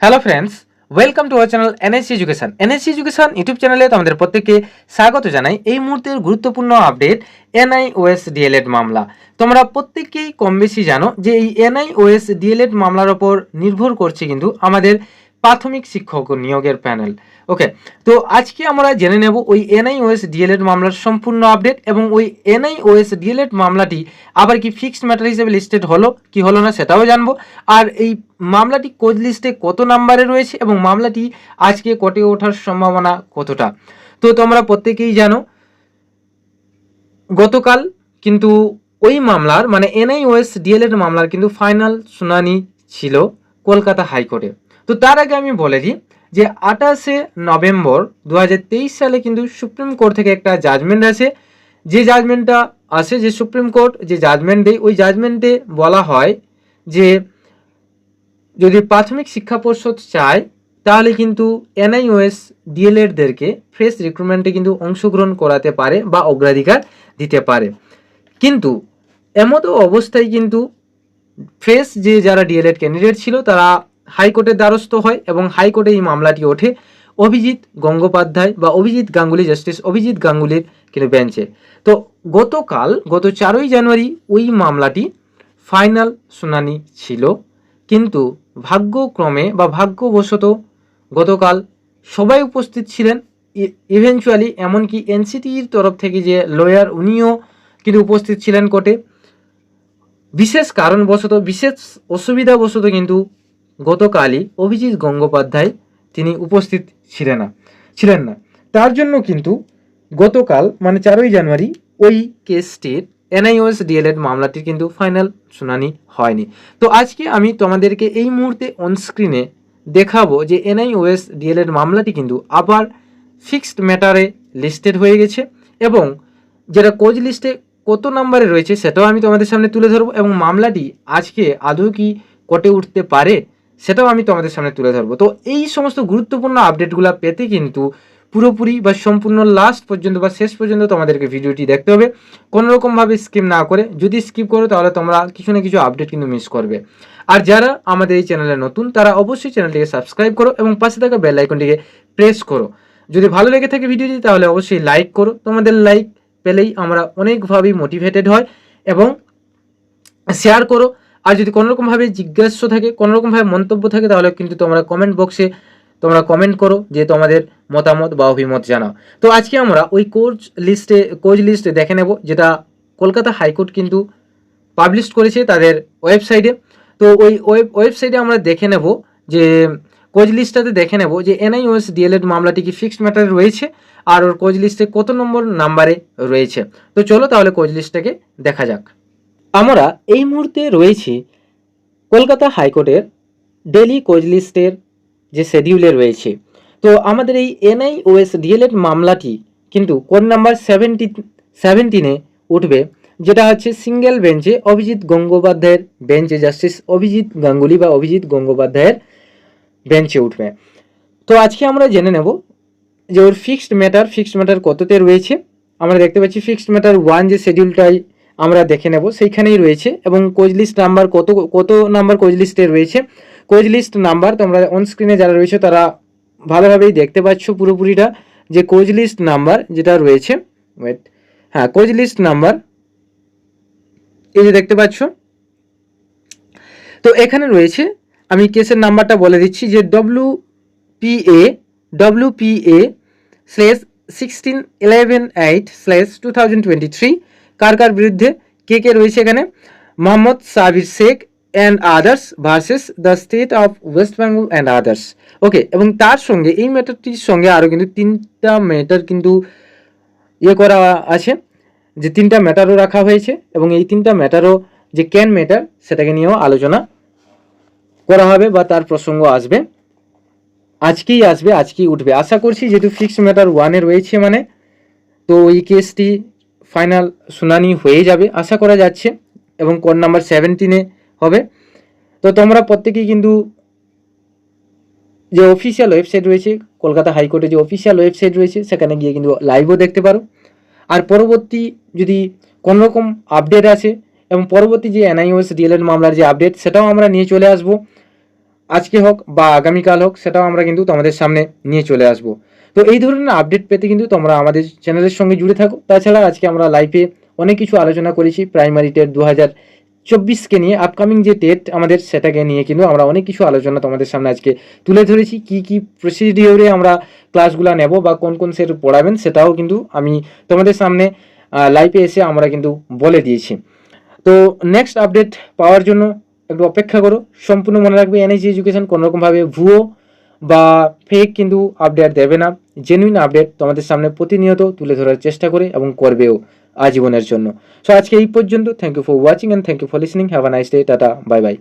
Hello friends welcome to our channel NSC education NSC education YouTube চ্যানেলে তোমাদের প্রত্যেককে স্বাগত জানাই। এই মুহূর্তের গুরুত্বপূর্ণ আপডেট এনআইওএস ডিএলএড মামলা। তোমরা প্রত্যেককেই কম বেশি জানো যে এই এনআইওএস ডিএলএড মামলার ওপর নির্ভর করছে কিন্তু আমাদের প্রাথমিক শিক্ষক নিয়োগের প্যানেল ওকে তো আজকে আমরা জেনে নেব ওই এনআইওএস ডিএলএড মামলার সম্পূর্ণ আপডেট এবং ওই এনআইওএস ডিএলএড মামলাটি আবার কি ফিক্সড ম্যাটার হিসেবে লিস্টেড হলো, কি হলো না সেটাও জানব। আর এই মামলাটি কোচ লিস্টে কত নাম্বারে রয়েছে এবং মামলাটি আজকে কোর্টে ওঠার সম্ভাবনা কতটা? তো তোমরা প্রত্যেকেই জানো, গতকাল কিন্তু ওই মামলার মানে এনআইওএস ডিএলএড মামলার কিন্তু ফাইনাল শুনানি ছিল কলকাতা হাইকোর্টে। তো তার আগে আমি বলে দিই যে আঠাশে নভেম্বর দু হাজার তেইশ সালে কিন্তু সুপ্রিম কোর্ট থেকে একটা জাজমেন্ট আছে যে জাজমেন্টটা আসে, যে সুপ্রিম কোর্ট যে জাজমেন্ট দেয়, ওই জাজমেন্টে বলা হয় যে যদি প্রাথমিক শিক্ষা পর্ষদ চায়, তাহলে কিন্তু এনআইওএস ডিএলএডদেরকে ফ্রেশ রিক্রুটমেন্টে কিন্তু অংশগ্রহণ করাতে পারে বা অগ্রাধিকার দিতে পারে। কিন্তু এমতো অবস্থায় কিন্তু ফ্রেশ যে যারা ডিএলএড ক্যান্ডিডেট ছিল, তারা হাইকোর্টের দ্বারস্থ হয় এবং হাইকোর্টে এই মামলাটি ওঠে। অভিজিৎ গঙ্গোপাধ্যায় বা অভিজিৎ গাঙ্গুলি জাস্টিস অভিজিৎ গাঙ্গুলির কিন্তু বেঞ্চে তো গতকাল, গত চারই জানুয়ারি ওই মামলাটি ফাইনাল শুনানি ছিল। কিন্তু ভাগ্যক্রমে বা ভাগ্যবশত গতকাল সবাই উপস্থিত ছিলেন। ইভেনচুয়ালি এমনকি এনসিটির তরফ থেকে যে লয়ার উনিও কিন্তু উপস্থিত ছিলেন কোর্টে। বিশেষ কারণবশত, বিশেষ অসুবিধাবশত কিন্তু গতকালই অভিজিৎ গঙ্গোপাধ্যায় তিনি উপস্থিত ছিলেন না ছিলেন না। তার জন্য কিন্তু গতকাল মানে চারই জানুয়ারি, ওই কেসটির এনআইওএস ডিএলএড মামলাটির কিন্তু ফাইনাল শুনানি হয়নি। তো আজকে আমি তোমাদেরকে এই মুহূর্তে অনস্ক্রিনে দেখাবো যে এনআইওএস ডিএলএড মামলাটি কিন্তু আবার ফিক্সড ম্যাটারে লিস্টেড হয়ে গেছে এবং যেটা কোচ লিস্টে কত নম্বরে রয়েছে সেটাও আমি তোমাদের সামনে তুলে ধরবো এবং মামলাটি আজকে আদৌ কি কোর্টে উঠতে পারে সেটাও আমি তোমাদের সামনে তুলে ধরবো। তো এই সমস্ত গুরুত্বপূর্ণ আপডেটগুলো পেতে কিন্তু পুরোপুরি বা সম্পূর্ণ লাস্ট পর্যন্ত বা শেষ পর্যন্ত তোমাদেরকে ভিডিওটি দেখতে হবে। কোনোরকমভাবে স্কিপ না করে যদি স্কিপ করো তাহলে তোমরা কিছু না কিছু আপডেট কিন্তু মিস করবে। আর যারা আমাদের এই চ্যানেলে নতুন, তারা অবশ্যই চ্যানেলটিকে সাবস্ক্রাইব করো এবং পাশে থাকা বেল আইকনটিকে প্রেস করো। যদি ভালো লেগে থাকে ভিডিওটি, তাহলে অবশ্যই লাইক করো। তোমাদের লাইক পেলেই আমরা অনেকভাবেই মোটিভেটেড হয় এবং শেয়ার করো। আর যদি কোনোরকমভাবে জিজ্ঞাসা থাকে, কোনোরকমভাবে মন্তব্য থাকে, তাহলে কিন্তু তোমরা কমেন্ট বক্সে তোমরা কমেন্ট করো যে তোমাদের মতামত বা অভিমত জানাও। তো আজকে আমরা ওই কোচ লিস্টে কোচ লিস্টে দেখে নেব, যেটা কলকাতা হাইকোর্ট কিন্তু পাবলিশ করেছে তাদের ওয়েবসাইটে তো ওই ওয়েব ওয়েবসাইটে আমরা দেখে নেব যে কোচ লিস্টটাতে দেখে নেব যে এনআইওএস ডিএলএড মামলাটি কি ফিক্সড ম্যাটারে রয়েছে, আর ওর কোচ লিস্টে কত নম্বর নাম্বারে রয়েছে। তো চলো তাহলে কোচ লিস্টটাকে দেখা যাক। আমরা এই মুহূর্তে রয়েছি কলকাতা হাইকোর্টের ডেলি কোচ লিস্টের যে শেডিউলে রয়েছে। তো আমাদের এই এনআই এনআইওএস ডিএলএড মামলাটি কিন্তু কোড নাম্বার সেভেন্টি সেভেন্টিনে উঠবে, যেটা হচ্ছে সিঙ্গেল বেঞ্চে অভিজিৎ গঙ্গোপাধ্যায়ের বেঞ্চে জাস্টিস অভিজিৎ গাঙ্গুলি বা অভিজিৎ গঙ্গোপাধ্যায়ের বেঞ্চে উঠবে। তো আজকে আমরা জেনে নেব যে ওর ফিক্সড ম্যাটার ফিক্সড ম্যাটার কততে রয়েছে। আমরা দেখতে পাচ্ছি ফিক্সড ম্যাটার ওয়ান যে শিডিউলটাই আমরা দেখে নেব। সেইখানেই রয়েছে এবং কোচ লিস্ট নাম্বার কত কত নাম্বার কোচ লিস্টে রয়েছে? কোচ লিস্ট নাম্বার তোমরা অন স্ক্রিনে যারা রয়েছে তারা ভালোভাবেই দেখতে পাচ্ছ পুরোপুরিটা। যে কোচ লিস্ট নাম্বার যেটা রয়েছে ওয়েট হ্যাঁ কোচ লিস্ট নাম্বার এই যে দেখতে পাচ্ছ। তো এখানে রয়েছে, আমি কেসের নাম্বারটা বলে দিচ্ছি যে W P A W P A slash sixteen eleven eight slash two thousand twenty three কার কার বিরুদ্ধে, কে কে রয়েছে এখানে? Mohammad Sabir Sheikh and others versus the state of West Bengal and others okay এবং তার সঙ্গে, এই ম্যাটারটির সঙ্গে আরও কিন্তু তিনটা ম্যাটার কিন্তু ইয়ে করা আছে, যে তিনটা ম্যাটারও রাখা হয়েছে এবং এই তিনটা ম্যাটারও যে ক্যান ম্যাটার সেটাকে নিয়েও আলোচনা করা হবে বা তার প্রসঙ্গ আসবে। আজকেই আসবে, আজকেই উঠবে। আশা করছি যেহেতু ফিক্সড ম্যাটার ওয়ানে রয়েছে মানে তো এই কেসটি ফাইনাল শুনানি হয়ে যাবে, আশা করা যাচ্ছে, এবং কোড নাম্বার সেভেন্টিনে হবে। তো তোমরা প্রত্যেকেই কিন্তু যে অফিসিয়াল ওয়েবসাইট রয়েছে, কলকাতা হাইকোর্টে যে অফিসিয়াল ওয়েবসাইট রয়েছে, সেখানে গিয়ে কিন্তু লাইভও দেখতে পারো। আর পরবর্তী যদি কোনো রকম আপডেট আছে এবং পরবর্তী যে এনআইওএস ডিএলএড মামলার যে আপডেট সেটাও আমরা নিয়ে চলে আসব। আজকে হোক বা আগামীকাল হোক, সেটাও আমরা কিন্তু তোমাদের সামনে নিয়ে চলে আসব। তো এই ধরনের আপডেট পেতে কিন্তু তোমরা আমাদের চ্যানেলের সঙ্গে জুড়ে থাকো। তাছাড়া আজকে আমরা লাইভে অনেক কিছু আলোচনা করেছি প্রাইমারি টেট দু হাজার চব্বিশকে নিয়ে। আপকামিং যে টেট আমাদের সেটাকে নিয়ে কিন্তু আমরা অনেক কিছু আলোচনা তোমাদের সামনে আজকে তুলে ধরেছি। কি কি প্রসিডিওরে আমরা ক্লাসগুলো নেব বা কোন কোন সেট পড়াবেন সেটাও কিন্তু আমি তোমাদের সামনে লাইভে এসে আমরা কিন্তু বলে দিয়েছি। তো নেক্সট আপডেট পাওয়ার জন্য একটু অপেক্ষা করো। সম্পূর্ণ মনে রাখবে এনএসজি এডুকেশন কোনোরকমভাবে ভুয়ো বা ফেক কিন্তু আপডেট দেবে না জেনুইন আপডেট তোমাদের সামনে প্রতিনিয়ত তুলে ধরার চেষ্টা করে এবং করবেও আজীবনের জন্য। সো আজকে এই পর্যন্ত thank you for watching and thank you for listening have a nice day tata bye bye